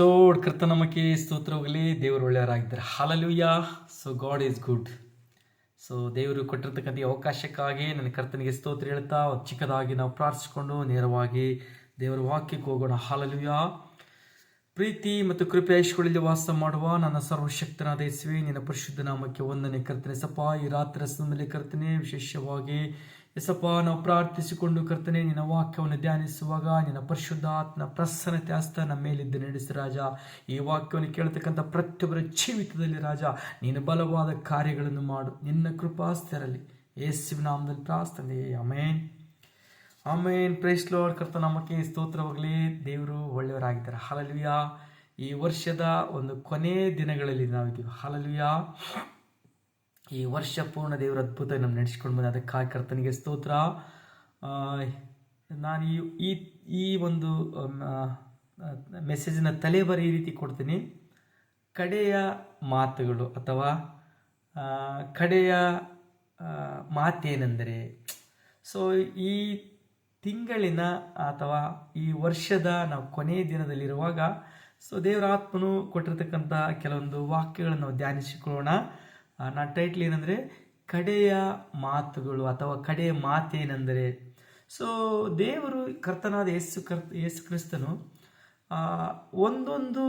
Load ಕರ್ತನಮಕ್ಕೆ ಸ್ತೋತ್ರ ಹೋಗಲಿ ದೇವರು ಒಳ್ಳೆಯವರಾಗಿದ್ದಾರೆ. Hallelujah so God is good so ದೇವರು ಕೊಟ್ಟಿರ್ತಕ್ಕಂಥ ಅವಕಾಶಕ್ಕಾಗಿ ನನ್ನ ಕರ್ತನಿಗೆ ಸ್ತೋತ್ರ ಹೇಳ್ತಾ, ಚಿಕ್ಕದಾಗಿ ನಾವು ಪ್ರಾರ್ಥಿಸಿಕೊಂಡು ನೇರವಾಗಿ ದೇವರ ವಾಕ್ಯಕ್ಕೆ ಹೋಗೋಣ. ಹಾಲಲುಯ್ಯ ಪ್ರೀತಿ ಮತ್ತು ಕೃಪೆಯಶ್ಗಳಲ್ಲಿ ವಾಸ ಮಾಡುವ ನನ್ನ ಸರ್ವಶಕ್ತನಾದ ಯೇಸುವೆ, ನಿನ್ನ ಪರಿಶುದ್ಧ ನಾಮಕ್ಕೆ ಒಂದನೇ ಕರ್ತನೆ ಸಪ ಈ ರಾತ್ರಿ ಸಮಯದಲ್ಲಿ ಕರ್ತನೆ, ವಿಶೇಷವಾಗಿ ಎಸಪ್ಪ ನಾವು ಪ್ರಾರ್ಥಿಸಿಕೊಂಡು ಕರ್ತನೆ, ನಿನ್ನ ವಾಕ್ಯವನ್ನು ಧ್ಯಾನಿಸುವಾಗ ನಿನ್ನ ಪರಿಶುದ್ಧಾತ್ಮ ಪ್ರಸನ್ನತೆ ಅಸ್ತ ನಮ್ಮ ಮೇಲಿದ್ದು ನಡೆಸಿ ರಾಜ. ಈ ವಾಕ್ಯವನ್ನು ಕೇಳತಕ್ಕಂಥ ಪ್ರತಿಯೊಬ್ಬರ ಜೀವಿತದಲ್ಲಿ ರಾಜ, ನೀನು ಬಲವಾದ ಕಾರ್ಯಗಳನ್ನು ಮಾಡು. ನಿನ್ನ ಕೃಪಾಸ್ತರಲ್ಲಿ ಯೇಸುವಿನ ನಾಮದಲ್ಲಿ ಪ್ರಾರ್ಥನೆ. ಅಮೇನ್ ಆಮೇನ್. ಪ್ರೈಸ್ ಲೋಡ್ ಕರ್ತ ನಮ್ಮಕ್ಕೆ ಸ್ತೋತ್ರವಾಗಲಿ. ದೇವರು ಒಳ್ಳೆಯವರಾಗಿದ್ದಾರೆ. ಹಾಲಲ್ವಿಯ ಈ ವರ್ಷದ ಒಂದು ಕೊನೆ ದಿನಗಳಲ್ಲಿ ನಾವಿದ್ದೀವಿ. ಹಾಲಲ್ವಿಯ ಈ ವರ್ಷ ಪೂರ್ಣ ದೇವರ ಅದ್ಭುತ ನಮ್ಮ ನಡೆಸ್ಕೊಂಡು ಬಂದ ಅದಕ್ಕಾಗಿ ಕರ್ತನಿಗೆ ಸ್ತೋತ್ರ. ನಾನು ಈ ಈ ಒಂದು ಮೆಸೇಜಿನ ತಲೆಬರ ಈ ರೀತಿ ಕೊಡ್ತೀನಿ. ಕಡೆಯ ಮಾತುಗಳು ಅಥವಾ ಕಡೆಯ ಮಾತೇನೆಂದರೆ, ಸೊ ಈ ತಿಂಗಳಿನ ಅಥವಾ ಈ ವರ್ಷದ ನಾವು ಕೊನೆಯ ದಿನದಲ್ಲಿರುವಾಗ, ಸೊ ದೇವರ ಆತ್ಮನು ಕೊಟ್ಟಿರ್ತಕ್ಕಂಥ ಕೆಲವೊಂದು ವಾಕ್ಯಗಳನ್ನು ನಾವು ಧ್ಯಾನಿಸಿಕೊಳ್ಳೋಣ. ನನ್ನ ಟೈಟ್ಲ್ ಏನಂದರೆ ಕಡೆಯ ಮಾತುಗಳು ಅಥವಾ ಕಡೆಯ ಮಾತೇನೆಂದರೆ. ಸೊ ದೇವರು ಕರ್ತನಾದ ಯೇಸು ಕರ್ತ, ಯೇಸು ಕ್ರಿಸ್ತನು ಒಂದೊಂದು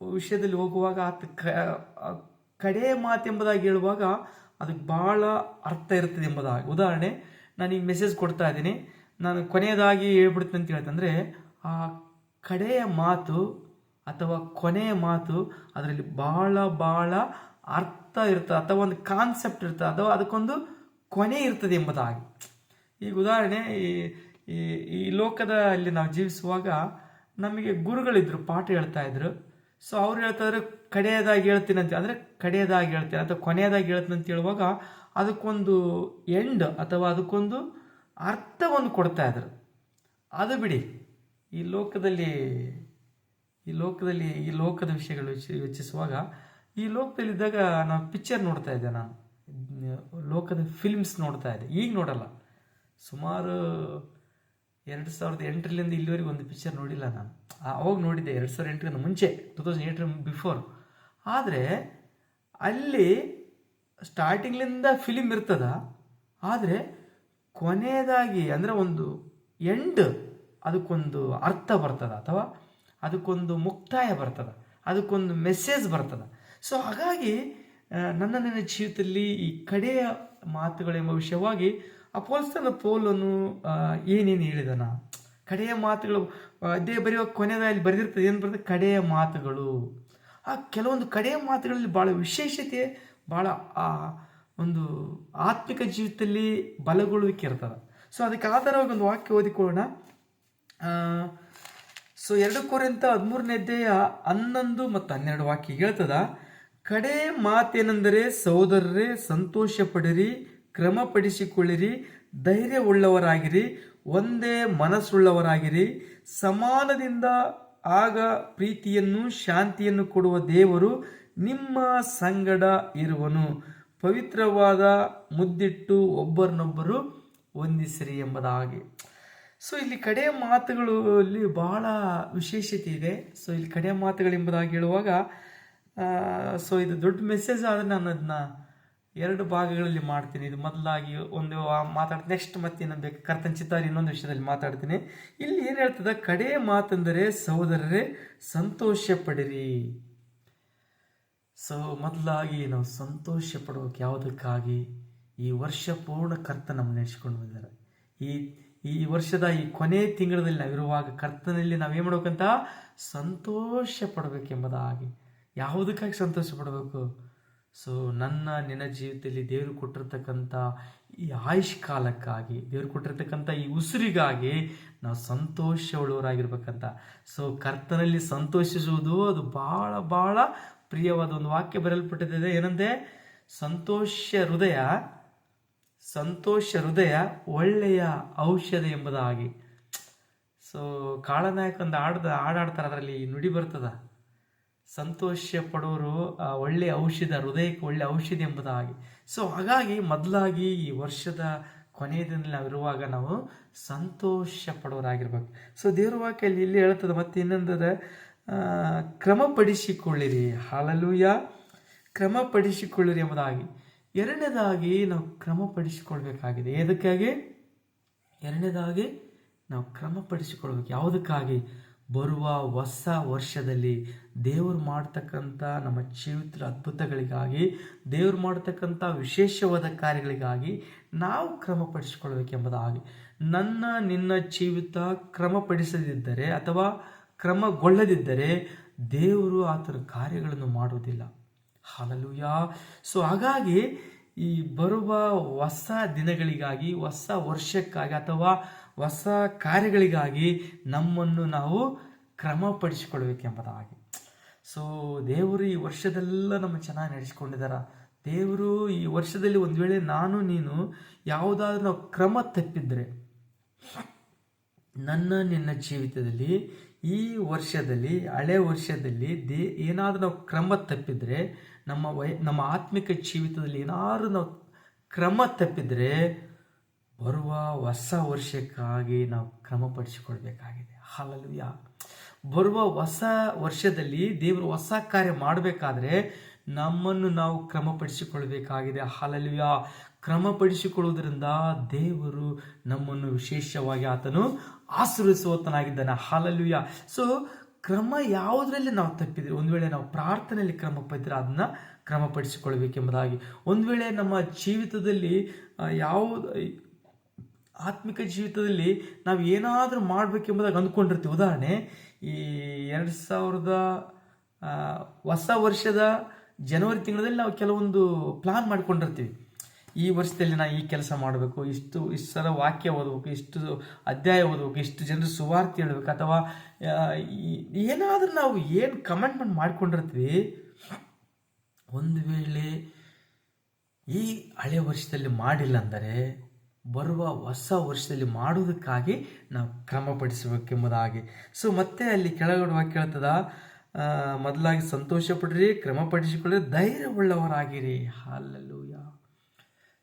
ವಿಷಯದಲ್ಲಿ ಹೋಗುವಾಗ ಆತ ಕಡೆಯ ಮಾತೆಂಬುದಾಗಿ ಹೇಳುವಾಗ ಅದಕ್ಕೆ ಭಾಳ ಅರ್ಥ ಇರ್ತದೆ ಎಂಬುದಾಗಿ. ಉದಾಹರಣೆ, ನಾನು ಈಗ ಮೆಸೇಜ್ ಕೊಡ್ತಾ ಇದ್ದೀನಿ. ನಾನು ಕೊನೆಯದಾಗಿ ಹೇಳ್ಬಿಡ್ತೀನಿ ಅಂತ ಹೇಳ್ತಂದರೆ, ಆ ಕಡೆಯ ಮಾತು ಅಥವಾ ಕೊನೆಯ ಮಾತು ಅದರಲ್ಲಿ ಭಾಳ ಭಾಳ ಅರ್ಥ ಇರ್ತದೆ ಅಥವಾ ಒಂದು ಕಾನ್ಸೆಪ್ಟ್ ಇರ್ತದೆ ಅಥವಾ ಅದಕ್ಕೊಂದು ಕೊನೆ ಇರ್ತದೆ ಎಂಬುದಾಗಿ ಈಗ ಉದಾಹರಣೆ ಈ ಈ- ಈ ಲೋಕದಲ್ಲಿ ನಾವು ಜೀವಿಸುವಾಗ ನಮಗೆ ಗುರುಗಳಿದ್ರು ಪಾಠ ಹೇಳ್ತಾ ಇದ್ರು ಸೊ ಅವ್ರು ಹೇಳ್ತಾ ಇದ್ರು ಕಡೆಯದಾಗಿ ಹೇಳ್ತೀನಿ ಅಂತ ಅಂದರೆ ಕಡೆಯದಾಗಿ ಹೇಳ್ತೀನಿ ಅಥವಾ ಕೊನೆಯದಾಗಿ ಹೇಳ್ತೀನಿ ಅಂತ ಹೇಳುವಾಗ ಅದಕ್ಕೊಂದು ಎಂಡ್ ಅಥವಾ ಅದಕ್ಕೊಂದು ಅರ್ಥವನ್ನು ಕೊಡ್ತಾ ಇದ್ರು ಅದು ಬಿಡಿ ಈ ಲೋಕದಲ್ಲಿ ಈ ಲೋಕದಲ್ಲಿ ಈ ಲೋಕದ ವಿಷಯಗಳು ಯೋಚಿಸುವಾಗ ಈ ಲೋಕದಲ್ಲಿದ್ದಾಗ ನಾನು ಪಿಕ್ಚರ್ ನೋಡ್ತಾ ಇದ್ದೆ ನಾನು. ಲೋಕದ ಫಿಲ್ಮ್ಸ್ ನೋಡ್ತಾ ಇದ್ದೆ. ಈಗ ನೋಡಲ್ಲ. ಸುಮಾರು ಎರಡು ಸಾವಿರದ ಎಂಟರಿಂದ ಇಲ್ಲಿವರೆಗೆ ಒಂದು ಪಿಕ್ಚರ್ ನೋಡಿಲ್ಲ ನಾನು. ಅವಾಗ ನೋಡಿದ್ದೆ ಎರಡು ಸಾವಿರದ ಎಂಟರಿಂದ ಮುಂಚೆ ಟೂ ತೌಸಂಡ್ ಏಯ್ಟರ ಬಿಫೋರ್ ಆದರೆ ಅಲ್ಲಿ ಸ್ಟಾರ್ಟಿಂಗ್ಲಿಂದ ಫಿಲಿಮ್ ಇರ್ತದ. ಆದರೆ ಕೊನೆಯದಾಗಿ ಅಂದರೆ ಒಂದು ಎಂಡ್ ಅದಕ್ಕೊಂದು ಅರ್ಥ ಬರ್ತದ ಅಥವಾ ಅದಕ್ಕೊಂದು ಮುಕ್ತಾಯ ಬರ್ತದ. ಅದಕ್ಕೊಂದು ಮೆಸೇಜ್ ಬರ್ತದ. ಸೊ ಹಾಗಾಗಿ ಆ, ನನ್ನ ನನ್ನ ಜೀವಿತದಲ್ಲಿ ಈ ಕಡೆಯ ಮಾತುಗಳೆಂಬ ವಿಷಯವಾಗಿ ಅಪೋಲ್ಸ್ತನ ಪೌಲನು ಪೋಲನ್ನು ಏನೇನು ಹೇಳಿದನ? ಕಡೆಯ ಮಾತುಗಳು ಆ, ಅದೇ ಬರೆಯುವ ಕೊನೆಯಲ್ಲಿ ಬರೆದಿರ್ತದೆ ಏನು ಬರ್ತದೆ ಕಡೆಯ ಮಾತುಗಳು. ಆ ಕೆಲವೊಂದು ಕಡೆಯ ಮಾತುಗಳಲ್ಲಿ ಭಾಳ ವಿಶೇಷತೆ ಭಾಳ ಆ ಒಂದು ಆತ್ಮಿಕ ಜೀವಿತದಲ್ಲಿ ಬಲಗೊಳ್ಳುವಿಕೆ ಇರ್ತದೆ ಸೊ ಅದಕ್ಕೆ ಆಧಾರವಾಗಿ ಒಂದು ವಾಕ್ಯ ಓದಿಕೊಳ್ಳೋಣ. ಆ, ಸೊ ಎರಡು ಕೋರಿಂತ ಹದಿಮೂರನೇ ಅಧ್ಯಾಯ ಹನ್ನೊಂದು ಮತ್ತು ಹನ್ನೆರಡು ವಾಕ್ಯ ಹೇಳ್ತದ. ಕಡೆ ಮಾತೇನೆಂದರೆ ಸಹೋದರರೇ ಸಂತೋಷ ಪಡಿರಿ ಕ್ರಮಪಡಿಸಿಕೊಳ್ಳಿರಿ, ಧೈರ್ಯವುಳ್ಳವರಾಗಿರಿ, ಒಂದೇ ಮನಸ್ಸುಳ್ಳವರಾಗಿರಿ. ಸಮಾನದಿಂದ ಆಗ ಪ್ರೀತಿಯನ್ನು, ಶಾಂತಿಯನ್ನು ಕೊಡುವ ದೇವರು ನಿಮ್ಮ ಸಂಗಡ ಇರುವನು. ಪವಿತ್ರವಾದ ಮುದ್ದಿಟ್ಟು ಒಬ್ಬರನ್ನೊಬ್ಬರು ಹೊಂದಿಸಿರಿ ಎಂಬುದಾಗಿ. ಸೊ ಇಲ್ಲಿ ಕಡೆ ಮಾತುಗಳಲ್ಲಿ ಬಹಳ ವಿಶೇಷತೆ ಇದೆ. ಸೊ ಇಲ್ಲಿ ಕಡೆ ಮಾತುಗಳೆಂಬುದಾಗಿ ಹೇಳುವಾಗ ಸೊ ಇದು ದೊಡ್ಡ ಮೆಸೇಜ್ ಆದರೆ ನಾನು ಅದನ್ನ ಎರಡು ಭಾಗಗಳಲ್ಲಿ ಮಾಡ್ತೀನಿ. ಇದು ಮೊದಲಾಗಿ ಒಂದು ಮಾತಾಡ್ತೀನಿ ನೆಕ್ಸ್ಟ್ ಮತ್ತೆ ಇನ್ನೊಂದು ಬೇಕು. ಕರ್ತನ್ ಚಿತ್ತಾರಿ ಇನ್ನೊಂದು ವಿಷಯದಲ್ಲಿ ಮಾತಾಡ್ತೀನಿ. ಇಲ್ಲಿ ಏನು ಹೇಳ್ತದೆ? ಕಡೆ ಮಾತಂದರೆ ಸಹೋದರರೇ ಸಂತೋಷ ಪಡಿರಿ ಸೊ ಮೊದಲಾಗಿ ನಾವು ಸಂತೋಷ ಪಡೋಕೆ ಯಾವುದಕ್ಕಾಗಿ? ಈ ವರ್ಷ ಪೂರ್ಣ ಕರ್ತ ನಮ್ಮ ನೆನೆಸ್ಕೊಂಡು ಬಂದಿದ್ದಾರೆ. ಈ ಈ ವರ್ಷದ ಈ ಕೊನೆ ತಿಂಗಳಲ್ಲಿ ನಾವಿರುವಾಗ ಕರ್ತನಲ್ಲಿ ನಾವೇನು ಮಾಡ್ಬೇಕಂತ? ಸಂತೋಷ ಪಡಬೇಕೆಂಬುದಾಗಿ ಯಾವುದಕ್ಕಾಗಿ ಸಂತೋಷ ಪಡಬೇಕು ಸೊ ನನ್ನ ನಿನ್ನ ಜೀವಿತದಲ್ಲಿ ದೇವರು ಕೊಟ್ಟಿರ್ತಕ್ಕಂಥ ಈ ಆಯುಷ್ ಕಾಲಕ್ಕಾಗಿ, ದೇವರು ಕೊಟ್ಟಿರ್ತಕ್ಕಂಥ ಈ ಉಸಿರಿಗಾಗಿ ನಾವು ಸಂತೋಷವುಳ್ಳವರಾಗಿರ್ಬೇಕಂತ. ಸೊ ಕರ್ತನಲ್ಲಿ ಸಂತೋಷಿಸುವುದು ಅದು ಭಾಳ ಭಾಳ ಪ್ರಿಯವಾದ ಒಂದು ವಾಕ್ಯ ಬರೆಯಲ್ಪಟ್ಟಿದೆ. ಏನಂದ್ರೆ ಸಂತೋಷ ಹೃದಯ ಸಂತೋಷ ಹೃದಯ ಒಳ್ಳೆಯ ಔಷಧ ಎಂಬುದಾಗಿ. ಸೊ ಕಾಳನಾಯಕ ಒಂದು ಆಡ್ದ ಹಾಡಾಡ್ತಾರೆ ಅದರಲ್ಲಿ ನುಡಿ ಬರ್ತದ? ಸಂತೋಷ ಪಡೋರು ಒಳ್ಳೆಯ ಔಷಧ, ಹೃದಯಕ್ಕೆ ಒಳ್ಳೆ ಔಷಧಿ ಎಂಬುದಾಗಿ ಸೊ ಹಾಗಾಗಿ ಮೊದಲಾಗಿ ಈ ವರ್ಷದ ಕೊನೆಯ ದಿನದಲ್ಲಿ ನಾವು ಇರುವಾಗ ನಾವು ಸಂತೋಷ ಪಡೋರಾಗಿರ್ಬೇಕು ಸೊ ದೇವ್ರ ವಾಕ್ಯಲ್ಲಿ ಇಲ್ಲಿ ಹೇಳ್ತದೆ, ಮತ್ತೆ ಇನ್ನೊಂದದ ಕ್ರಮಪಡಿಸಿಕೊಳ್ಳಿರಿ. ಹಾಲಲೂಯ ಕ್ರಮಪಡಿಸಿಕೊಳ್ಳಿರಿ ಎಂಬುದಾಗಿ ಎರಡನೇದಾಗಿ ನಾವು ಕ್ರಮಪಡಿಸಿಕೊಳ್ಬೇಕಾಗಿದೆ. ಎದಕ್ಕಾಗಿ ಎರಡನೇದಾಗಿ ನಾವು ಕ್ರಮಪಡಿಸಿಕೊಳ್ಬೇಕು. ಯಾವುದಕ್ಕಾಗಿ? ಬರುವ ಹೊಸ ವರ್ಷದಲ್ಲಿ. ದೇವರು ಮಾಡ್ತಕ್ಕಂಥ ನಮ್ಮ ಜೀವಿತದ ಅದ್ಭುತಗಳಿಗಾಗಿ, ದೇವರು ಮಾಡ್ತಕ್ಕಂಥ ವಿಶೇಷವಾದ ಕಾರ್ಯಗಳಿಗಾಗಿ ನಾವು ಕ್ರಮಪಡಿಸಿಕೊಳ್ಬೇಕೆಂಬುದಾಗಿ ನನ್ನ, ನಿನ್ನ ಜೀವಿತ ಕ್ರಮಪಡಿಸದಿದ್ದರೆ ಅಥವಾ ಕ್ರಮಗೊಳ್ಳದಿದ್ದರೆ ದೇವರು ಆತನ ಕಾರ್ಯಗಳನ್ನು ಮಾಡುವುದಿಲ್ಲ. ಹಾಲಲೂಯ. ಸೊ ಹಾಗಾಗಿ ಈ ಬರುವ ಹೊಸ ದಿನಗಳಿಗಾಗಿ, ಹೊಸ ವರ್ಷಕ್ಕಾಗಿ ಅಥವಾ ಹೊಸ ಕಾರ್ಯಗಳಿಗಾಗಿ ನಮ್ಮನ್ನು ನಾವು ಕ್ರಮಪಡಿಸಿಕೊಳ್ಬೇಕೆಂಬುದಾಗಿ ಸೊ ದೇವರು ಈ ವರ್ಷದೆಲ್ಲ ನಮ್ಮ ಚೆನ್ನಾಗಿ ನಡೆಸಿಕೊಂಡಿದ್ದಾರ ದೇವರು ಈ ವರ್ಷದಲ್ಲಿ ಒಂದು ವೇಳೆ ನಾನು, ನೀನು ಯಾವುದಾದ್ರೂ ಕ್ರಮ ತಪ್ಪಿದ್ರೆ, ನನ್ನ, ನಿನ್ನ ಜೀವಿತದಲ್ಲಿ, ಈ ವರ್ಷದಲ್ಲಿ, ಹಳೆ ವರ್ಷದಲ್ಲಿ ದೇ, ಏನಾದರೂ ನಾವು ಕ್ರಮ ತಪ್ಪಿದರೆ, ನಮ್ಮ ವಯ ನಮ್ಮ ಆತ್ಮಿಕ ಜೀವಿತದಲ್ಲಿ ಏನಾದರೂ ನಾವು ಕ್ರಮ ತಪ್ಪಿದರೆ, ಬರುವ ಹೊಸ ವರ್ಷಕ್ಕಾಗಿ ನಾವು ಕ್ರಮಪಡಿಸಿಕೊಳ್ಬೇಕಾಗಿದೆ ಹಾಲಲುಯ ಬರುವ ಹೊಸ ವರ್ಷದಲ್ಲಿ ದೇವರು ಹೊಸ ಕಾರ್ಯ ಮಾಡಬೇಕಾದ್ರೆ ನಮ್ಮನ್ನು ನಾವು ಕ್ರಮಪಡಿಸಿಕೊಳ್ಬೇಕಾಗಿದೆ ಹಾಲಲುಯ ಕ್ರಮಪಡಿಸಿಕೊಳ್ಳುವುದರಿಂದ ದೇವರು ನಮ್ಮನ್ನು ವಿಶೇಷವಾಗಿ ಆತನು ಆಶ್ರಯಿಸುವತನಾಗಿದ್ದಾನೆ ಹಾಲಲುಯ ಸೊ ಕ್ರಮ ಯಾವುದರಲ್ಲಿ ನಾವು ತಪ್ಪಿದ್ರೆ ಒಂದು ವೇಳೆ ನಾವು ಪ್ರಾರ್ಥನೆಯಲ್ಲಿ ಕ್ರಮ ಪಡೆದ್ರೆ ಅದನ್ನ ಕ್ರಮಪಡಿಸಿಕೊಳ್ಬೇಕೆಂಬುದಾಗಿ ಒಂದು ವೇಳೆ ನಮ್ಮ ಜೀವಿತದಲ್ಲಿ ಯಾವ ಆತ್ಮಿಕ ಜೀವಿತದಲ್ಲಿ ನಾವು ಏನಾದರೂ ಮಾಡಬೇಕೆಂಬುದಾಗಿ ಅಂದ್ಕೊಂಡಿರ್ತೀವಿ. ಉದಾಹರಣೆ ಈ ಎರಡು ಸಾವಿರದ ಹೊಸ ವರ್ಷದ ಜನವರಿ ತಿಂಗಳಲ್ಲಿ ನಾವು ಕೆಲವೊಂದು ಪ್ಲಾನ್ ಮಾಡ್ಕೊಂಡಿರ್ತೀವಿ. ಈ ವರ್ಷದಲ್ಲಿ ನಾನು ಈ ಕೆಲಸ ಮಾಡಬೇಕು, ಇಷ್ಟು ಇಷ್ಟು ಸಲ ವಾಕ್ಯ ಓದಬೇಕು, ಇಷ್ಟು ಅಧ್ಯಾಯ ಓದಬೇಕು, ಇಷ್ಟು ಜನರು ಸುವಾರ್ತೆ ಹೇಳಬೇಕು ಅಥವಾ ಏನಾದರೂ ನಾವು ಏನು ಕಮೆಂಟ್ಮೆಂಟ್ ಮಾಡ್ಕೊಂಡಿರ್ತೀವಿ, ಒಂದು ವೇಳೆ ಈ ಹಳೆ ವರ್ಷದಲ್ಲಿ ಮಾಡಿಲ್ಲ ಅಂದರೆ ಬರುವ ಹೊಸ ವರ್ಷದಲ್ಲಿ ಮಾಡುವುದಕ್ಕಾಗಿ ನಾವು ಕ್ರಮಪಡಿಸಬೇಕೆಂಬುದಾಗಿ. ಸೊ ಮತ್ತೆ ಅಲ್ಲಿ ಕೆಳಗಡೆ ವಾಕ್ಯ ಹೇಳ್ತದ ಮೊದಲಾಗಿ ಸಂತೋಷ ಪಡ್ರಿ, ಕ್ರಮಪಡಿಸಿಕೊಳ್ಳಿ, ಧೈರ್ಯವುಳ್ಳವರಾಗಿರಿ. ಹಾಲಲ್ಲೂಯ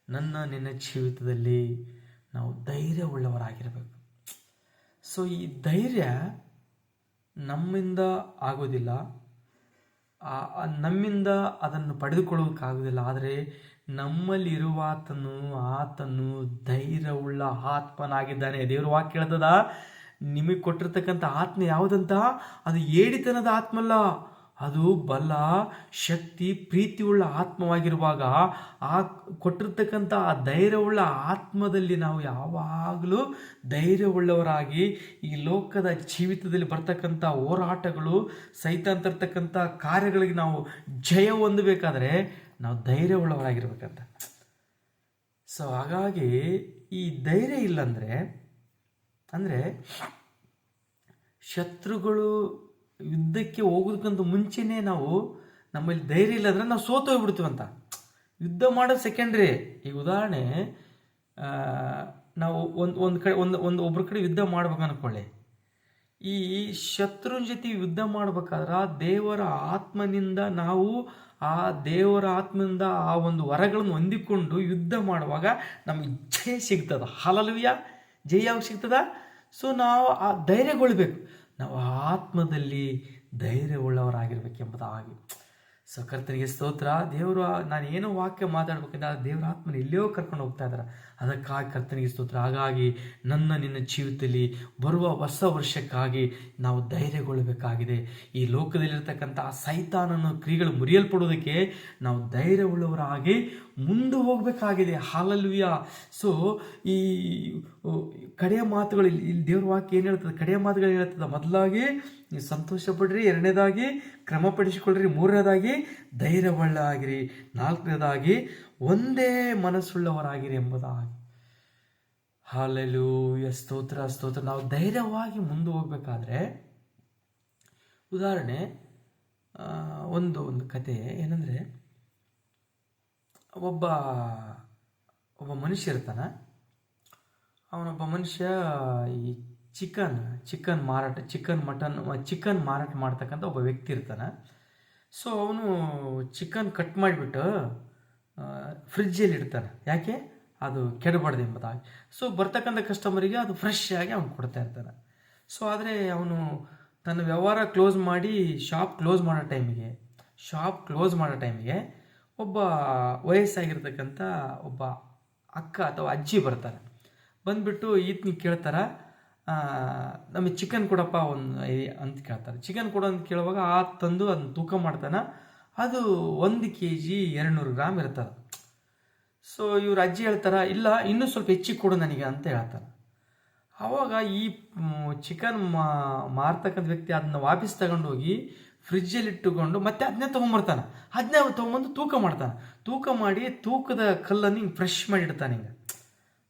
ನನ್ನ, ನಿನ್ನ ಜೀವಿತದಲ್ಲಿ ನಾವು ಧೈರ್ಯವುಳ್ಳವರಾಗಿರಬೇಕು. ಸೊ ಈ ಧೈರ್ಯ ನಮ್ಮಿಂದ ಆಗೋದಿಲ್ಲ ನಮ್ಮಿಂದ ಅದನ್ನು ಪಡೆದುಕೊಳ್ಳೋಕ್ಕಾಗೋದಿಲ್ಲ ಆದರೆ ನಮ್ಮಲ್ಲಿರುವ ಆತನು ಆತನು ಧೈರ್ಯವುಳ್ಳ ಆತ್ಮನಾಗಿದ್ದಾನೆ. ದೇವರು ವಾಕ್ಯ ಹೇಳ್ತದ ನಿಮಗೆ ಕೊಟ್ಟಿರ್ತಕ್ಕಂಥ ಆತ್ಮ ಯಾವುದಂತ? ಅದು ಏಡಿತನದ ಆತ್ಮ ಅಲ್ಲ ಅದು ಬಲ, ಶಕ್ತಿ, ಪ್ರೀತಿಯುಳ್ಳ ಆತ್ಮವಾಗಿರುವಾಗ ಆ ಕೊಟ್ಟಿರ್ತಕ್ಕಂಥ ಆ ಧೈರ್ಯವುಳ್ಳ ಆತ್ಮದಲ್ಲಿ ನಾವು ಯಾವಾಗಲೂ ಧೈರ್ಯವುಳ್ಳವರಾಗಿ ಈ ಲೋಕದ ಜೀವಿತದಲ್ಲಿ ಬರ್ತಕ್ಕಂಥ ಹೋರಾಟಗಳು ಸಹಿತ ಅಂತಿರ್ತಕ್ಕಂಥ ಕಾರ್ಯಗಳಿಗೆ ನಾವು ಜಯ ಹೊಂದಬೇಕಾದ್ರೆ ನಾವು ಧೈರ್ಯವುಳ್ಳವರಾಗಿರ್ಬೇಕಂತ. ಸೊ ಹಾಗಾಗಿ ಈ ಧೈರ್ಯ ಇಲ್ಲಂದ್ರೆ, ಅಂದರೆ ಶತ್ರುಗಳು ಯುದ್ಧಕ್ಕೆ ಹೋಗೋದಕ್ಕಿಂತ ಮುಂಚೆನೇ ನಾವು ನಮ್ಮಲ್ಲಿ ಧೈರ್ಯ ಇಲ್ಲ ಅಂದರೆ ನಾವು ಅಂತ. ಯುದ್ಧ ಮಾಡೋದು ಸೆಕೆಂಡ್ರಿ ಈಗ ಉದಾಹರಣೆ ನಾವು ಒಂದು ಒಂದು ಕಡೆ, ಒಂದು ಒಂದು ಒಬ್ಬರ ಕಡೆ ಯುದ್ಧ ಮಾಡ್ಬೇಕು ಅನ್ಕೊಳ್ಳಿ ಈ ಶತ್ರು ಜೊತೆ ಯುದ್ಧ ಮಾಡ್ಬೇಕಾದ್ರೆ ದೇವರ ಆತ್ಮನಿಂದ ನಾವು ಆ ದೇವರ ಆತ್ಮನಿಂದ ಆ ಒಂದು ವರಗಳನ್ನು ಹೊಂದಿಕೊಂಡು ಯುದ್ಧ ಮಾಡುವಾಗ ನಮಗೆ ಜಯ ಸಿಗ್ತದ. ಹಾಲಲ್ವಿಯ ಜಯ ಯಾವಾಗ ಸಿಗ್ತದ? ಸೊ ನಾವು ಆ ಧೈರ್ಯಗೊಳ್ಬೇಕು. ನಾವು ಆತ್ಮದಲ್ಲಿ ಧೈರ್ಯವುಳ್ಳವರಾಗಿರ್ಬೇಕೆಂಬುದಾಗಿ. ಸೊ ಕರ್ತನಿಗೆ ಸ್ತೋತ್ರ. ದೇವರು ನಾನು ಏನೋ ವಾಕ್ಯ ಮಾತಾಡ್ಬೇಕಂದ್ರೆ ಆ ದೇವರ ಆತ್ಮನ ಎಲ್ಲಿಯೋ ಕರ್ಕೊಂಡು ಹೋಗ್ತಾ ಇದ್ದಾರೆ ಅದಕ್ಕಾಗಿ ಕರ್ತನಿಗೆ ಸ್ತೋತ್ರ. ಹಾಗಾಗಿ ನನ್ನ ನಿನ್ನ ಜೀವಿತದಲ್ಲಿ ಬರುವ ಹೊಸ ವರ್ಷಕ್ಕಾಗಿ ನಾವು ಧೈರ್ಯಗೊಳ್ಳಬೇಕಾಗಿದೆ. ಈ ಲೋಕದಲ್ಲಿರ್ತಕ್ಕಂಥ ಸೈತಾನನ ಕ್ರಿಯೆಗಳು ಮುರಿಯಲ್ಪಡೋದಕ್ಕೆ ನಾವು ಧೈರ್ಯವುಳ್ಳವರಾಗಿ ಮುಂದೆ ಹೋಗಬೇಕಾಗಿದೆ. ಹಾಲಲ್ವಿಯ ಸೊ ಈ ಕಡೆಯ ಮಾತುಗಳು ಇಲ್ಲಿ ದೇವ್ರ ವಾಕ್ಯ ಏನು ಹೇಳ್ತದೆ? ಕಡೆಯ ಮಾತುಗಳು ಹೇಳ್ತದೆ? ಮೊದಲಾಗಿ ಸಂತೋಷ ಪಡ್ರಿ ಎರಡನೇದಾಗಿ ಕ್ರಮಪಡಿಸಿಕೊಳ್ಳ್ರಿ. ಮೂರನೇದಾಗಿ ಧೈರ್ಯವಳ್ಳಾಗಿರಿ ನಾಲ್ಕನೇದಾಗಿ ಒಂದೇ ಮನಸ್ಸುಳ್ಳವರಾಗಿರಿ ಎಂಬುದಾಗಿ. ಹಾಲಲು ಸ್ತೋತ್ರ ಸ್ತೋತ್ರ. ನಾವು ಧೈರ್ಯವಾಗಿ ಮುಂದೆ ಹೋಗ್ಬೇಕಾದ್ರೆ, ಉದಾಹರಣೆ ಒಂದು ಒಂದು ಕತೆ ಏನಂದರೆ ಒಬ್ಬ ಒಬ್ಬ ಮನುಷ್ಯ ಇರ್ತಾನೆ. ಅವನೊಬ್ಬ ಮನುಷ್ಯ ಈ ಚಿಕನ್ ಚಿಕನ್ ಮಾರಾಟ, ಚಿಕನ್ ಮಟನ್, ಚಿಕನ್ ಮಾರಾಟ ಮಾಡ್ತಕ್ಕಂಥ ಒಬ್ಬ ವ್ಯಕ್ತಿ ಇರ್ತಾನೆ. ಸೊ ಅವನು ಚಿಕನ್ ಕಟ್ ಮಾಡಿಬಿಟ್ಟು ಫ್ರಿಜ್ಜಲ್ಲಿ ಇಡ್ತಾನೆ. ಯಾಕೆ? ಅದು ಕೆಡಬಾರ್ದು ಎಂಬುದಾಗಿ. ಸೊ ಬರ್ತಕ್ಕಂಥ ಕಸ್ಟಮರಿಗೆ ಅದು ಫ್ರೆಶ್ ಆಗಿ ಅವನು ಕೊಡ್ತಾ ಇರ್ತಾನೆ. ಸೊ ಆದರೆ ಅವನು ತನ್ನ ವ್ಯವಹಾರ ಕ್ಲೋಸ್ ಮಾಡಿ ಶಾಪ್ ಕ್ಲೋಸ್ ಮಾಡೋ ಟೈಮಿಗೆ ಶಾಪ್ ಕ್ಲೋಸ್ ಮಾಡೋ ಟೈಮಿಗೆ ಒಬ್ಬ ವಯಸ್ಸಾಗಿರ್ತಕ್ಕಂಥ ಒಬ್ಬ ಅಕ್ಕ ಅಥವಾ ಅಜ್ಜಿ ಬರ್ತಾರೆ. ಬಂದ್ಬಿಟ್ಟು ಈತನ ಕೇಳ್ತಾರೆ ನಮಗೆ ಚಿಕನ್ ಕೊಡಪ್ಪ ಒಂದು ಅಂತ ಕೇಳ್ತಾರೆ. ಚಿಕನ್ ಕೊಡು ಅಂತ ಕೇಳುವಾಗ ಆ ತಂದು ಅದನ್ನ ತೂಕ ಮಾಡ್ತಾನೆ. ಅದು ಒಂದು ಕೆ ಜಿ ಎರಡುನೂರು ಗ್ರಾಮ್ ಇರ್ತದೆ ಸೊ ಇವ್ರ ಅಜ್ಜಿ ಹೇಳ್ತಾರೆ, ಇಲ್ಲ, ಇನ್ನೂ ಸ್ವಲ್ಪ ಹೆಚ್ಚಿಗೆ ಕೊಡು ನನಗೆ, ಅಂತ ಹೇಳ್ತಾರೆ ಆವಾಗ ಈ ಚಿಕನ್ ಮಾರ್ತಕ್ಕಂಥ ವ್ಯಕ್ತಿ ಅದನ್ನ ವಾಪಸ್ ತಗೊಂಡೋಗಿ ಫ್ರಿಜ್ಜಲ್ಲಿ ಇಟ್ಟುಕೊಂಡು ಮತ್ತೆ ಅದನ್ನೇ ತೊಗೊಂಬರ್ತಾನೆ. ಅದನ್ನೇ ತೊಗೊಂಬಂದು ತೂಕ ಮಾಡ್ತಾನೆ. ತೂಕ ಮಾಡಿ ತೂಕದ ಕಲ್ಲನ್ನು ಹಿಂಗೆ ಫ್ರೆಶ್ ಮಾಡಿ ಇಡ್ತಾನೆ ಹಿಂಗೆ.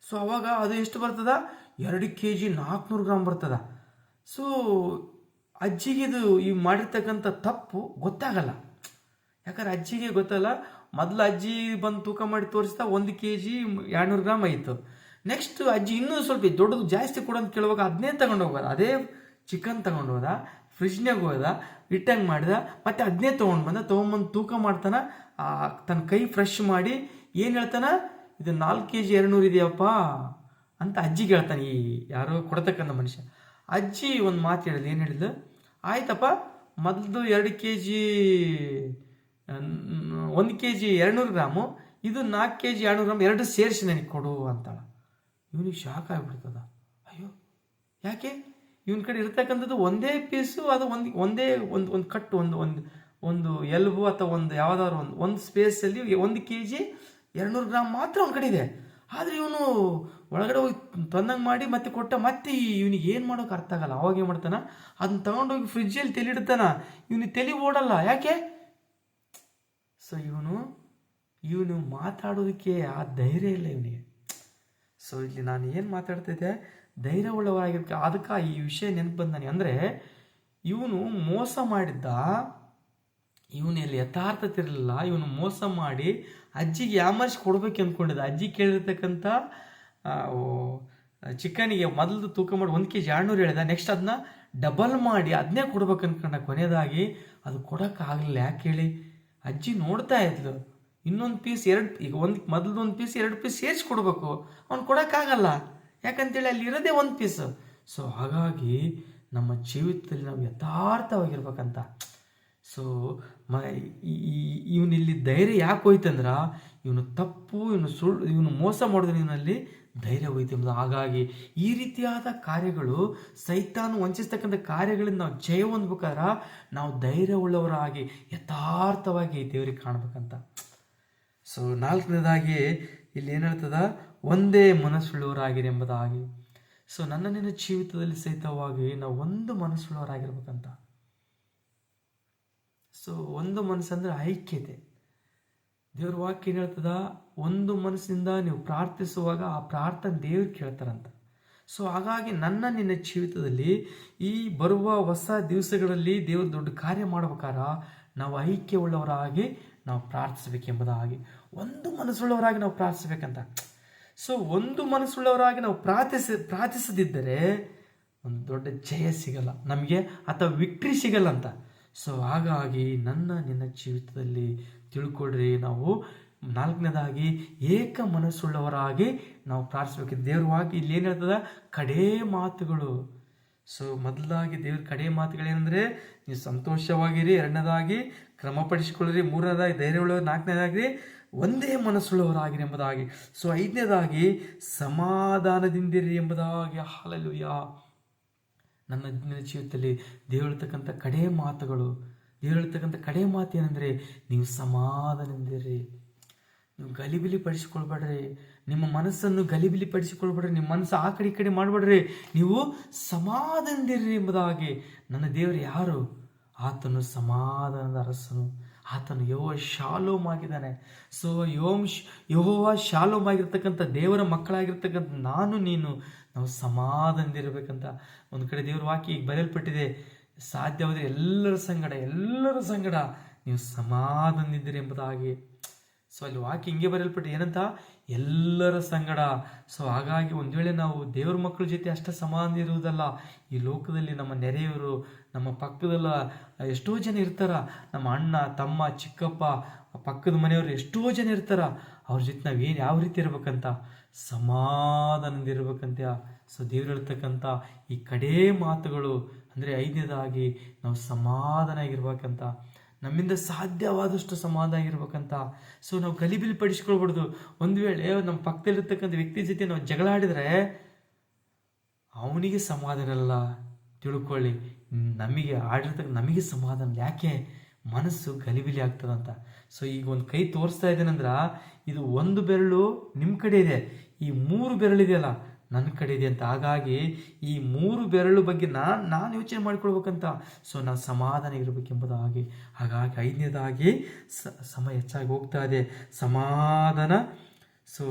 ಸೊ ಅವಾಗ ಅದು ಎಷ್ಟು ಬರ್ತದ? ಎರಡು ಕೆ ಜಿ ನಾಲ್ಕುನೂರು ಗ್ರಾಮ್ ಬರ್ತದ. ಸೊ ಅಜ್ಜಿಗೆ ಇದು ಈ ಮಾಡಿರ್ತಕ್ಕಂಥ ತಪ್ಪು ಗೊತ್ತಾಗಲ್ಲ. ಯಾಕಂದ್ರೆ ಅಜ್ಜಿಗೆ ಗೊತ್ತಲ್ಲ, ಮೊದಲು ಅಜ್ಜಿ ಬಂದು ತೂಕ ಮಾಡಿ ತೋರಿಸ್ತಾ ಒಂದು ಕೆ ಜಿ ಎರಡುನೂರು ಗ್ರಾಮ್ ಆಯಿತು. ನೆಕ್ಸ್ಟ್ ಅಜ್ಜಿ ಇನ್ನೂ ಸ್ವಲ್ಪ ದೊಡ್ಡದು ಜಾಸ್ತಿ ಕೊಡು ಅಂತ ಕೇಳುವಾಗ ಅದನ್ನೇ ತಗೊಂಡು ಅದೇ ಚಿಕನ್ ತಗೊಂಡು ಹೋದ ಫ್ರಿಜ್ನಾಗ ಹೋದ ಇಟ್ಟಂಗೆ ಮಾಡಿದ, ಮತ್ತು ಅದನ್ನೇ ತೊಗೊಂಡು ಬಂದ. ತೊಗೊಂಬಂದು ತೂಕ ಮಾಡ್ತಾನ ತನ್ನ ಕೈ ಫ್ರೆಶ್ ಮಾಡಿ ಏನು ಹೇಳ್ತಾನೆ? ಇದು ನಾಲ್ಕು ಕೆ ಜಿ ಎರಡುನೂರು ಇದೆಯಪ್ಪ ಅಂತ ಅಜ್ಜಿಗೆ ಹೇಳ್ತಾನೆ ಈ ಯಾರೋ ಕೊಡ್ತಕ್ಕಂಥ ಮನುಷ್ಯ. ಅಜ್ಜಿ ಒಂದು ಮಾತು ಹೇಳಿದ್ಲು, ಏನು ಹೇಳಿದ್ಲು? ಆಯ್ತಪ್ಪ ಮೊದಲು ಎರಡು ಕೆ ಜಿ ಒಂದು ಕೆ ಜಿ ಎರಡುನೂರು ಗ್ರಾಮು, ಇದು ನಾಲ್ಕು ಕೆ ಜಿ ಎರಡುನೂರು ಗ್ರಾಮ್ ಎರಡು ಸೇರಿಸಿ ನನಗೆ ಕೊಡು ಅಂತಾಳೆ. ಇವನಿಗೆ ಶಾಕ್ ಆಗಿಬಿಡ್ತದ. ಅಯ್ಯೋ, ಯಾಕೆ? ಇವನ ಕಡೆ ಇರ್ತಕ್ಕಂಥದ್ದು ಒಂದೇ ಪೀಸು ಅದು ಒಂದು, ಒಂದೇ ಒಂದು ಒಂದು ಕಟ್ಟು ಒಂದು ಒಂದು ಒಂದು ಎಲ್ಬು ಅಥವಾ ಒಂದು ಯಾವುದಾದ್ರು ಒಂದು ಒಂದು ಸ್ಪೇಸಲ್ಲಿ ಒಂದು ಕೆ ಜಿ ಎರಡುನೂರು ಗ್ರಾಮ್ ಮಾತ್ರ ಒಂದು ಕಡೆ ಇದೆ. ಆದರೆ ಇವನು ಒಳಗಡೆ ಹೋಗಿ ತಂದಂಗೆ ಮಾಡಿ ಮತ್ತೆ ಕೊಟ್ಟ ಮತ್ತೆ ಇವನಿಗೆ ಏನು ಮಾಡೋಕೆ ಅರ್ಥ ಆಗಲ್ಲ. ಅವಾಗ ಏನು ಮಾಡ್ತಾನ? ಅದನ್ನ ತಗೊಂಡೋಗಿ ಫ್ರಿಜ್ಜಲ್ಲಿ ತೆಲಿಡ್ತಾನ ಇವನಿಗೆ ತಲೆ ಓಡಲ್ಲ. ಯಾಕೆ? ಸೊ ಇವನು ಇವನು ಮಾತಾಡೋದಕ್ಕೆ ಆ ಧೈರ್ಯ ಇಲ್ಲ ಇವನಿಗೆ. ಸೊ ಇಲ್ಲಿ ನಾನು ಏನು ಮಾತಾಡ್ತಿದ್ದೆ ಧೈರ್ಯ ಉಳ್ಳವರಾಗಿರ್ಬೇಕು ಅದಕ್ಕೆ ಈ ವಿಷಯ ನೆನಪು ಬಂದಾನೆ ಅಂದರೆ ಇವನು ಮೋಸ ಮಾಡಿದ್ದ ಇವನಲ್ಲಿ ಯಥಾರ್ಥತೆ ಇರಲಿಲ್ಲ ಇವನು ಮೋಸ ಮಾಡಿ ಅಜ್ಜಿಗೆ ಯಾಮರ್ಸಿ ಕೊಡ್ಬೇಕು ಅಂದ್ಕೊಂಡಿದ್ದ ಅಜ್ಜಿ ಕೇಳಿರ್ತಕ್ಕಂಥ ಚಿಕನಿಗೆ ಮೊದಲು ತೂಕ ಮಾಡಿ ಒಂದು ಕೆ ಜಿ ಎರಡುನೂರು ಹೇಳಿದ. ನೆಕ್ಸ್ಟ್ ಅದನ್ನ ಡಬಲ್ ಮಾಡಿ ಅದನ್ನೇ ಕೊಡ್ಬೇಕು ಅಂದ್ಕೊಂಡ ಕೊನೆಯದಾಗಿ ಅದು ಕೊಡೋಕ್ಕಾಗಲಿಲ್ಲ. ಯಾಕೆ ಹೇಳಿ? ಅಜ್ಜಿ ನೋಡ್ತಾ ಇದ್ಲು. ಇನ್ನೊಂದು ಪೀಸ್ ಎರಡು, ಈಗ ಒಂದು ಮೊದಲು ಒಂದು ಪೀಸ್ ಎರಡು ಪೀಸ್ ಸೇರಿಸಿ ಕೊಡಬೇಕು. ಅವ್ನು ಕೊಡೋಕ್ಕಾಗಲ್ಲ. ಯಾಕಂತೇಳಿ ಅಲ್ಲಿ ಇರೋದೇ ಒಂದು ಪೀಸ್ ಸೊ ಹಾಗಾಗಿ ನಮ್ಮ ಜೀವಿತದಲ್ಲಿ ನಾವು ಯಥಾರ್ಥವಾಗಿರ್ಬೇಕಂತ. ಸೊ ಮ ಇವನಿಲ್ಲಿ ಧೈರ್ಯ ಯಾಕೆ ಹೋಯ್ತಂದ್ರೆ ಇವನು ತಪ್ಪು, ಇವನು ಸುಳ್ಳು, ಇವನು ಮೋಸ ಮಾಡಿದ್ರೆ ಇವನಲ್ಲಿ ಧೈರ್ಯ ಹೋಯ್ತು ಎಂಬುದು. ಹಾಗಾಗಿ ಈ ರೀತಿಯಾದ ಕಾರ್ಯಗಳು ಸೈತಾನು ವಂಚಿಸ್ತಕ್ಕಂಥ ಕಾರ್ಯಗಳಿಂದ ನಾವು ಜಯ ಹೊಂದ್ಬೇಕಾದ್ರೆ ನಾವು ಧೈರ್ಯ ಉಳ್ಳವರಾಗಿ ಯಥಾರ್ಥವಾಗಿ ದೇವರಿಗೆ ಕಾಣ್ಬೇಕಂತ. ಸೊ ನಾಲ್ಕನೇದಾಗಿ ಇಲ್ಲಿ ಏನು ಹೇಳ್ತದ? ಒಂದೇ ಮನಸ್ಸುಳ್ಳವರಾಗಿರಿ ಎಂಬುದಾಗಿ. ಸೊ ನನ್ನ ನಿನ್ನ ಜೀವಿತದಲ್ಲಿ ಸಹಿತವಾಗಿ ನಾವು ಒಂದು ಮನಸ್ಸುಳ್ಳವರಾಗಿರ್ಬೇಕಂತ. ಸೊ ಒಂದು ಮನಸ್ಸಂದ್ರೆ ಐಕ್ಯತೆ. ದೇವ್ರ ವಾಕ್ಯ ಏನು ಹೇಳ್ತದ? ಒಂದು ಮನಸ್ಸಿನಿಂದ ನೀವು ಪ್ರಾರ್ಥಿಸುವಾಗ ಆ ಪ್ರಾರ್ಥನೆ ದೇವ್ರು ಕೇಳ್ತಾರಂತ. ಸೊ ಹಾಗಾಗಿ ನನ್ನ ನಿನ್ನ ಜೀವಿತದಲ್ಲಿ ಈ ಬರುವ ಹೊಸ ದಿವಸಗಳಲ್ಲಿ ದೇವ್ರ ದೊಡ್ಡ ಕಾರ್ಯ ಮಾಡ್ಬೇಕಾರ ನಾವು ಐಕ್ಯವುಳ್ಳವರಾಗಿ ನಾವು ಪ್ರಾರ್ಥಿಸಬೇಕೆಂಬುದಾಗಿ. ಒಂದು ಮನಸ್ಸುಳ್ಳವರಾಗಿ ನಾವು ಪ್ರಾರ್ಥಿಸ್ಬೇಕಂತ. ಸೊ ಒಂದು ಮನಸ್ಸುಳ್ಳವರಾಗಿ ನಾವು ಪ್ರಾರ್ಥಿಸ, ಪ್ರಾರ್ಥಿಸದಿದ್ದರೆ ಒಂದು ದೊಡ್ಡ ಜಯ ಸಿಗಲ್ಲ. ನಮಗೆ ಅಥವಾ ವಿಕ್ಟ್ರಿ ಸಿಗಲ್ಲ ಅಂತ. ಸೊ ಹಾಗಾಗಿ ನನ್ನ, ನಿನ್ನ ಜೀವಿತದಲ್ಲಿ ತಿಳ್ಕೊಡ್ರಿ ನಾವು ನಾಲ್ಕನೇದಾಗಿ ಏಕ ಮನಸ್ಸುಳ್ಳವರಾಗಿ ನಾವು ಪ್ರಾರ್ಥಿಸ್ಬೇಕು ದೇವ್ರ ವಾಕ್ಯ ಇಲ್ಲಿ ಏನು ಹೇಳ್ತದ? ಕಡೇ ಮಾತುಗಳು. ಸೊ ಮೊದಲಾಗಿ ದೇವ್ರ ಕಡೆ ಮಾತುಗಳೇನೆಂದರೆ, ನೀವು ಸಂತೋಷವಾಗಿರಿ. ಎರಡನೇದಾಗಿ ಕ್ರಮಪಡಿಸಿಕೊಳ್ಳಿರಿ. ಮೂರನೇದಾಗಿ ಧೈರ್ಯವುಳ್ಳವರು. ನಾಲ್ಕನೇದಾಗಿ ಒಂದೇ ಮನಸ್ಸುಳ್ಳವರಾಗಿರಿ ಎಂಬುದಾಗಿ. ಸೊ ಐದನೇದಾಗಿ, ಸಮಾಧಾನದಿಂದಿರಿ ಎಂಬುದಾಗಿ. ಹಾಲಲುಯ್ಯ ನನ್ನ ದಿನ ಜೀವಿತದಲ್ಲಿ ದೇವರತಕ್ಕಂಥ ಕಡೆ ಮಾತುಗಳು ದೇವರತಕ್ಕಂಥ ಕಡೆ ಮಾತು ಏನಂದರೆ ನೀವು ಸಮಾಧಾನದಿಂದಿರಿ. ನೀವು ಗಲಿಬಿಲಿ ಪಡಿಸಿಕೊಳ್ಬೇಡ್ರಿ. ನಿಮ್ಮ ಮನಸ್ಸನ್ನು ಗಲಿಬಿಲಿ ಪಡಿಸಿಕೊಳ್ಬೇಡ್ರಿ. ನಿಮ್ಮ ಮನಸ್ಸು ಆ ಕಡೆ ಈ ಕಡೆ ಮಾಡಬೇಡ್ರಿ. ನೀವು ಸಮಾಧಾನದಿರ್ರಿ ಎಂಬುದಾಗಿ. ನನ್ನ ದೇವರು ಯಾರು? ಆತನು ಸಮಾಧಾನದ ಅರಸನು. ಆತನು ಯೋವ ಶಾಲೋಮ್ ಆಗಿದ್ದಾನೆ ಸೊ ಯೋಮ್ ಯೋವ ಶಾಲೋಮ್ ಆಗಿರ್ತಕ್ಕಂಥ ದೇವರ ಮಕ್ಕಳಾಗಿರ್ತಕ್ಕಂಥ ನಾನು, ನೀನು, ನಾವು ಸಮಾಧಾನದಿರಬೇಕಂತ ಒಂದು ಕಡೆ ದೇವ್ರ ವಾಕ್ಯ ಈಗ ಬರೆಯಲ್ಪಟ್ಟಿದೆ. ಸಾಧ್ಯವಾದರೆ ಎಲ್ಲರ ಸಂಗಡ ಎಲ್ಲರ ಸಂಗಡ ನೀವು ಸಮಾಧಾನದಿದ್ದೀರಿ ಎಂಬುದಾಗಿ. ಸೊ ಅಲ್ಲಿ ವಾಕ್ಯ ಹಿಂಗೆ ಬರೆಯಲ್ಪಟ್ಟು ಏನಂತ? ಎಲ್ಲರ ಸಂಗಡ. ಸೊ ಹಾಗಾಗಿ ಒಂದು ವೇಳೆ ನಾವು ದೇವ್ರ ಮಕ್ಕಳ ಜೊತೆ ಅಷ್ಟೇ ಸಮಾನ ಇರುವುದಲ್ಲ, ಈ ಲೋಕದಲ್ಲಿ ನಮ್ಮ ನೆರೆಯವರು, ನಮ್ಮ ಪಕ್ಕದಲ್ಲ ಎಷ್ಟೋ ಜನ ಇರ್ತಾರ. ನಮ್ಮ ಅಣ್ಣ, ತಮ್ಮ, ಚಿಕ್ಕಪ್ಪ, ಪಕ್ಕದ ಮನೆಯವರು ಎಷ್ಟೋ ಜನ ಇರ್ತಾರ. ಅವ್ರ ಜೊತೆ ನಾವು ಏನು ಯಾವ ರೀತಿ ಇರ್ಬೇಕಂತ? ಸಮಾಧಾನದಿಂದ ಇರ್ಬೇಕಂತ. ಸೊ ದೇವ್ರು ಹೇಳ್ತಕ್ಕಂಥ ಈ ಕಡೇ ಮಾತುಗಳು ಅಂದರೆ ಐದನೇದಾಗಿ ನಾವು ಸಮಾಧಾನ ಆಗಿರ್ಬೇಕಂತ. ನಮ್ಮಿಂದ ಸಾಧ್ಯವಾದಷ್ಟು ಸಮಾಧಾನ ಆಗಿರ್ಬೇಕಂತ ಸೊ ನಾವು ಗಲಿಬಿಲಿ ಪಡಿಸ್ಕೊಳ್ಬಾರ್ದು ಒಂದು ವೇಳೆ ನಮ್ಮ ಪಕ್ಕದಲ್ಲಿರ್ತಕ್ಕಂಥ ವ್ಯಕ್ತಿ ಜೊತೆ ನಾವು ಜಗಳ ಆಡಿದರೆ, ಅವನಿಗೆ ಸಮಾಧಾನ ಇರಲ್ಲ. ತಿಳ್ಕೊಳ್ಳಿ, ನಮಗೆ ಆಡಿರ್ತಕ್ಕ, ನಮಗೆ ಸಮಾಧಾನ. ಯಾಕೆ? ಮನಸ್ಸು ಗಲಿಬಿಲಿ ಆಗ್ತದಂತ. ಸೊ ಈಗ ಒಂದು ಕೈ ತೋರಿಸ್ತಾ ಇದ್ದೇನೆಂದ್ರೆ, ಇದು ಒಂದು ಬೆರಳು ನಿಮ್ಮ ಕಡೆ ಇದೆ. ಈ ಮೂರು ಬೆರಳಿದೆಯಲ್ಲ ನನ್ನ ಕಡೆ ಇದೆ ಅಂತ. ಹಾಗಾಗಿ ಈ ಮೂರು ಬೆರಳು ಬಗ್ಗೆ ನಾನು ನಾನು ಯೋಚನೆ ಮಾಡ್ಕೊಳ್ಬೇಕಂತ. ಸೊ ನಾನು ಸಮಾಧಾನ ಇರಬೇಕೆಂಬುದಾಗಿ ಹಾಗಾಗಿ ಐದನೇದಾಗಿ ಸ, ಸಮಯ ಹೆಚ್ಚಾಗಿ ಹೋಗ್ತಾ ಇದೆ. ಸಮಾಧಾನ. ಸೊ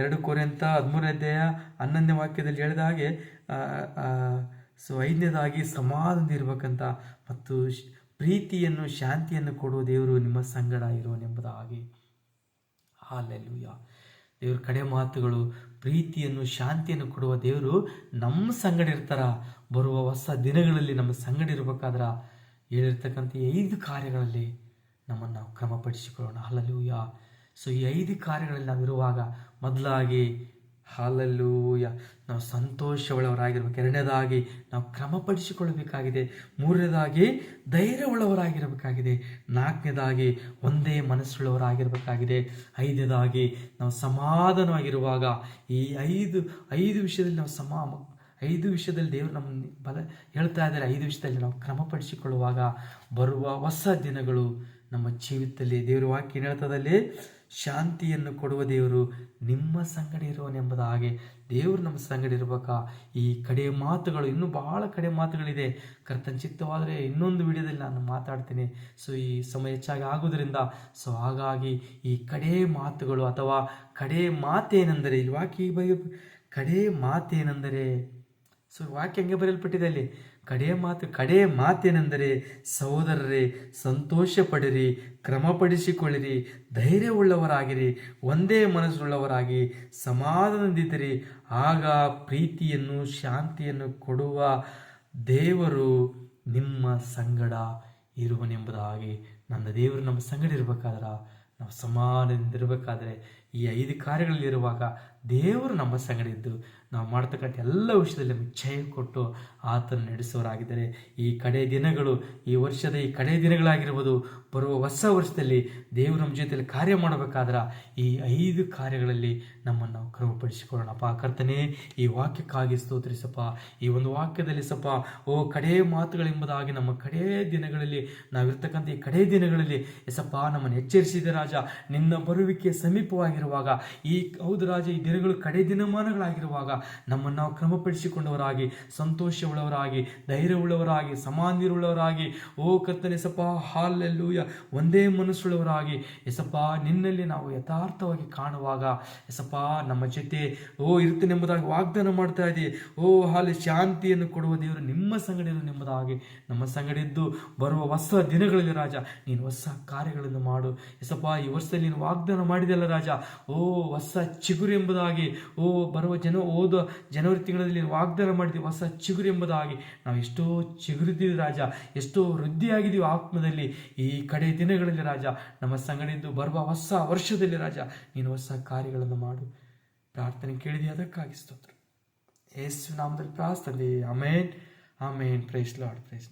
ಎರಡು ಕೊರೆಂತ ಹದಿಮೂರನೇ ಅಧ್ಯಾಯ ಹನ್ನೊಂದನೇ ವಾಕ್ಯದಲ್ಲಿ ಹೇಳಿದ ಹಾಗೆ ಸೊ ಐದನೇದಾಗಿ ಸಮಾಧಾನ ಇರಬೇಕಂತ ಮತ್ತು ಪ್ರೀತಿಯನ್ನು, ಶಾಂತಿಯನ್ನು ಕೊಡುವ ದೇವರು ನಿಮ್ಮ ಸಂಗಡ ಇರುವನೆಂಬುದಾಗಿ ಹಾಲೆಲೂಯ ದೇವ್ರ ಕಡೆ ಮಾತುಗಳು, ಪ್ರೀತಿಯನ್ನು, ಶಾಂತಿಯನ್ನು ಕೊಡುವ ದೇವರು ನಮ್ಮ ಸಂಗಡ ಇರ್ತಾರ. ಬರುವ ಹೊಸ ದಿನಗಳಲ್ಲಿ ನಮ್ಮ ಸಂಗಡ ಇರಬೇಕಾದ್ರ ಹೇಳಿರ್ತಕ್ಕಂಥ ಐದು ಕಾರ್ಯಗಳಲ್ಲಿ ನಮ್ಮನ್ನು ನಾವು ಕ್ರಮಪಡಿಸಿಕೊಳ್ಳೋಣ. ಹಾಲಲ್ಲೂಯ. ಸೊ ಈ ಐದು ಕಾರ್ಯಗಳಲ್ಲಿ ನಾವಿರುವಾಗ ಮೊದಲಾಗಿ ಹಾಲಲ್ಲೂಯ ನಾವು ಸಂತೋಷವುಳ್ಳವರಾಗಿರ್ಬೇಕು. ಎರಡನೇದಾಗಿ ನಾವು ಕ್ರಮಪಡಿಸಿಕೊಳ್ಳಬೇಕಾಗಿದೆ. ಮೂರನೇದಾಗಿ ಧೈರ್ಯವುಳ್ಳವರಾಗಿರಬೇಕಾಗಿದೆ. ನಾಲ್ಕನೇದಾಗಿ ಒಂದೇ ಮನಸ್ಸುಳ್ಳವರಾಗಿರಬೇಕಾಗಿದೆ. ಐದನೇದಾಗಿ ನಾವು ಸಮಾಧಾನವಾಗಿರುವಾಗ ಈ ಐದು ಐದು ವಿಷಯದಲ್ಲಿ ನಾವು ಸಮ, ಐದು ವಿಷಯದಲ್ಲಿ ದೇವರು ನಮ್ಮ ಬಲ ಹೇಳ್ತಾ ಇದ್ದಾರೆ. ಐದು ವಿಷಯದಲ್ಲಿ ನಾವು ಕ್ರಮಪಡಿಸಿಕೊಳ್ಳುವಾಗ ಬರುವ ಹೊಸ ದಿನಗಳು ನಮ್ಮ ಜೀವಿತದಲ್ಲಿ ದೇವರ ವಾಕ್ಯ ಹೇಳ್ತದಲ್ಲಿ ಶಾಂತಿಯನ್ನು ಕೊಡುವ ದೇವರು ನಿಮ್ಮ ಸಂಗಡ ಇರುವನೆಂಬುದ ಹಾಗೆ ದೇವರು ನಮ್ಮ ಸಂಗಡ ಇರಬೇಕಾ? ಈ ಕಡೆ ಮಾತುಗಳು, ಇನ್ನೂ ಬಹಳ ಕಡೆ ಮಾತುಗಳಿದೆ. ಕರ್ತನ ಚಿತ್ತವಾದರೆ ಇನ್ನೊಂದು ವಿಡಿಯೋದಲ್ಲಿ ನಾನು ಮಾತಾಡ್ತೀನಿ. ಸೊ ಈ ಸಮಯ ಹೆಚ್ಚಾಗಿ ಆಗುವುದರಿಂದ ಸೊ ಹಾಗಾಗಿ ಈ ಕಡೆ ಮಾತುಗಳು ಅಥವಾ ಕಡೆ ಮಾತೇನೆಂದರೆ, ಇಲ್ಲಿ ವಾಕ್ಯ ಬಗ್ಗೆ ಕಡೆ ಮಾತೇನೆಂದರೆ ಸೊ ವಾಕ್ಯ ಹಂಗೆ ಬರೆಯಲ್ಪಟ್ಟಿದೆ ಅಲ್ಲಿ? ಕಡೆ ಮಾತು, ಕಡೆಯ ಮಾತೇನೆಂದರೆ ಸಹೋದರರೇ ಸಂತೋಷ ಪಡಿರಿ ಕ್ರಮಪಡಿಸಿಕೊಳ್ಳಿರಿ, ಧೈರ್ಯವುಳ್ಳವರಾಗಿರಿ, ಒಂದೇ ಮನಸ್ಸುಳ್ಳವರಾಗಿ ಸಮಾಧಾನದಿಂದಿರಿ. ಆಗ ಪ್ರೀತಿಯನ್ನು, ಶಾಂತಿಯನ್ನು ಕೊಡುವ ದೇವರು ನಿಮ್ಮ ಸಂಗಡ ಇರುವನೆಂಬುದಾಗಿ ನನ್ನ ದೇವರು ನಮ್ಮ ಸಂಗಡ ಇರಬೇಕಾದ್ರೆ, ನಾವು ಸಮಾಧಾನದಿಂದ ಇರಬೇಕಾದ್ರೆ ಈ ಐದು ಕಾರ್ಯಗಳಲ್ಲಿರುವಾಗ ದೇವರು ನಮ್ಮ ಸಂಗಡ ಇದ್ದು ನಾವು ಮಾಡ್ತಕ್ಕಂಥ ಎಲ್ಲ ವಿಷಯದಲ್ಲಿ ನಮಗೆ ಜಯ ಕೊಟ್ಟು ಆತನ ನಡೆಸುವರಾಗಿದ್ದರೆ ಈ ಕಡೆ ದಿನಗಳು, ಈ ವರ್ಷದ ಈ ಕಡೆ ದಿನಗಳಾಗಿರ್ಬೋದು, ಬರುವ ಹೊಸ ವರ್ಷದಲ್ಲಿ ದೇವರು ನಮ್ಮ ಜೊತೆಯಲ್ಲಿ ಕಾರ್ಯ ಮಾಡಬೇಕಾದ್ರೆ ಈ ಐದು ಕಾರ್ಯಗಳಲ್ಲಿ ನಮ್ಮನ್ನು ನಾವು ಕ್ರಮಪಡಿಸಿಕೊಳ್ಳೋಣಪ್ಪ. ಕರ್ತನೇ, ಈ ವಾಕ್ಯಕ್ಕಾಗಿ ಸ್ತೋತ್ರಿಸಪ್ಪ. ಈ ಒಂದು ವಾಕ್ಯದಲ್ಲಿ ಸಪ್ಪ, ಓ ಕಡೇ ಮಾತುಗಳೆಂಬುದಾಗಿ ನಮ್ಮ ಕಡೇ ದಿನಗಳಲ್ಲಿ, ನಾವಿರ್ತಕ್ಕಂಥ ಈ ಕಡೇ ದಿನಗಳಲ್ಲಿ ಎಸಪ್ಪ ನಮ್ಮನ್ನು ಎಚ್ಚರಿಸಿದ ರಾಜ. ನಿನ್ನ ಬರುವಿಕೆ ಸಮೀಪವಾಗಿರುವಾಗ, ಈ ಹೌದು ರಾಜ, ಈ ದಿನಗಳು ಕಡೆ ದಿನಮಾನಗಳಾಗಿರುವಾಗ ನಮ್ಮನ್ನು ನಾವು ಕ್ರಮಪಡಿಸಿಕೊಂಡವರಾಗಿ ಸಂತೋಷವುಳ್ಳವರಾಗಿ ಧೈರ್ಯವುಳ್ಳವರಾಗಿ ಸಮಾನ್ಯರುಳ್ಳವರಾಗಿ ಓ ಕರ್ತನೆ ಎಸಪ್ಪ ಹಾಲೆಲ್ಲೂಯ, ಒಂದೇ ಮನಸ್ಸುಳ್ಳವರಾಗಿ ಎಸಪ್ಪ ನಿನ್ನಲ್ಲಿ ನಾವು ಯಥಾರ್ಥವಾಗಿ ಕಾಣುವಾಗ ಎಸಪ್ಪ ನಮ್ಮ ಜೊತೆ, ಓ ಇರ್ತೇನೆಂಬುದಾಗಿ ವಾಗ್ದಾನ ಮಾಡ್ತಾ ಇದೆ ಓ, ಹಾಲೆ ಶಾಂತಿಯನ್ನು ಕೊಡುವ ದೇವರು ನಿಮ್ಮ ಸಂಗಡ ನಿಮ್ಮದಾಗಿ ನಮ್ಮ ಸಂಗಡಿದ್ದು ಬರುವ ಹೊಸ ದಿನಗಳಲ್ಲಿ ರಾಜ, ನೀನು ಹೊಸ ಕಾರ್ಯಗಳನ್ನು ಮಾಡು ಎಸಪ್ಪ ಈ ವರ್ಷದಲ್ಲಿ ನೀನು ವಾಗ್ದಾನ ಮಾಡಿದೆಯಲ್ಲ ರಾಜ, ಓ, ಹೊಸ ಚಿಗುರು ಎಂಬುದಾಗಿ, ಓ, ಬರುವ ಜನ, ಓದ ಜನವರಿ ತಿಂಗಳಲ್ಲಿ ವಾಗ್ದಾನ ಮಾಡಿದೆ ಹೊಸ ಚಿಗುರು ಎಂಬುದಾಗಿ ನಾವು ಎಷ್ಟೋ ಚಿಗುರಿದ್ದೀವಿ ರಾಜ, ಎಷ್ಟೋ ವೃದ್ಧಿಯಾಗಿದ್ದೀವಿ ಆತ್ಮದಲ್ಲಿ. ಈ ಕಡೆ ದಿನಗಳಲ್ಲಿ ರಾಜ, ನಮ್ಮ ಸಂಗಡಿದ್ದು ಬರುವ ಹೊಸ ವರ್ಷದಲ್ಲಿ ರಾಜ, ನೀನು ಹೊಸ ಕಾರ್ಯಗಳನ್ನು ಮಾಡು. ಪ್ರಾರ್ಥನೆ ಕೇಳಿದೆ ಅದಕ್ಕಾಗಿ ಸ್ತೋತ್ರ. ಯೇಸು ನಾಮದಲ್ಲಿ ಪ್ರಾರ್ಥನೆ amen. Amen. Praise lord praise